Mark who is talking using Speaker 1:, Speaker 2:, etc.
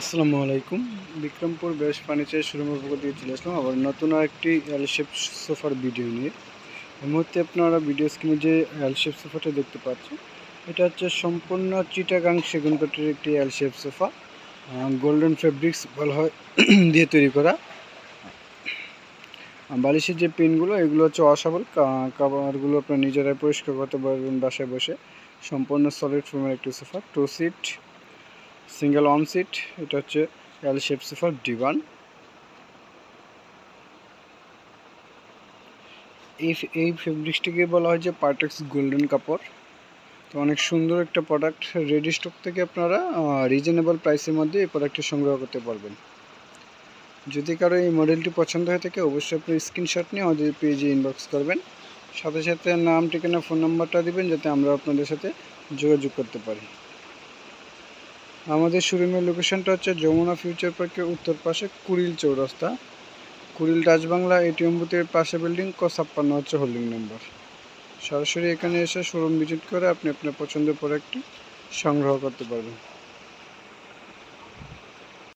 Speaker 1: আসসালামু আলাইকুম। বিক্রমপুর বেশ ফার্নিচার পক্ষ থেকে চলে আসলাম আবার নতুন আরেকটি এল শেপ সোফার ভিডিও নিয়ে। এই মুহূর্তে আপনারা ভিডিও স্ক্রিনে যে এল শেপ সোফাটা দেখতে পাচ্ছেন, এটা হচ্ছে সম্পূর্ণ চিটাগাং সেগুন কাঠের একটি L shape sofa golden fabrics বলা হয়, দিয়ে তৈরি করা। বালিশের যে পিনগুলো এগুলো হচ্ছে অসাবল কাভারগুলো আপনার নিজেরাই পরিষ্কার করতে পারবেন বাসায় বসে। সম্পূর্ণ সলিড ফর্মের একটি sofa two seat single on seat, এটা হচ্ছে এল শেপ সোফার ডিভান এই এই ফেব্রিক্সটিকে বলা হয় যে পার্টেক্স গোল্ডেন কাপড়। তো অনেক সুন্দর একটা প্রোডাক্ট রেডি স্টক থেকে আপনারা রিজনেবল প্রাইসের মধ্যে এই প্রোডাক্টটি সংগ্রহ করতে পারবেন। যদি কারও এই মডেলটি পছন্দ হয়ে থাকে, অবশ্যই আপনি স্ক্রিনশট নিয়ে আমাদের পেজে ইনবক্স করবেন। সাথে সাথে নাম ঠিকানা ফোন নাম্বারটা দিবেন, যাতে আমরা আপনাদের সাথে যোগাযোগ করতে পারি। আমাদের শোরুমের লোকেশনটা হচ্ছে যমুনা ফিউচার পার্কের উত্তর পাশে কুড়িল চৌরাস্তা। কুড়িল রাজবাংলা এটিএম বুথের পাশে বিল্ডিং ক ছাপ্পান্ন হচ্ছে হোল্ডিং নাম্বার সরাসরি এখানে এসে শোরুম ভিজিট করে আপনি আপনার পছন্দের প্রোডাক্টটি সংগ্রহ করতে পারবেন।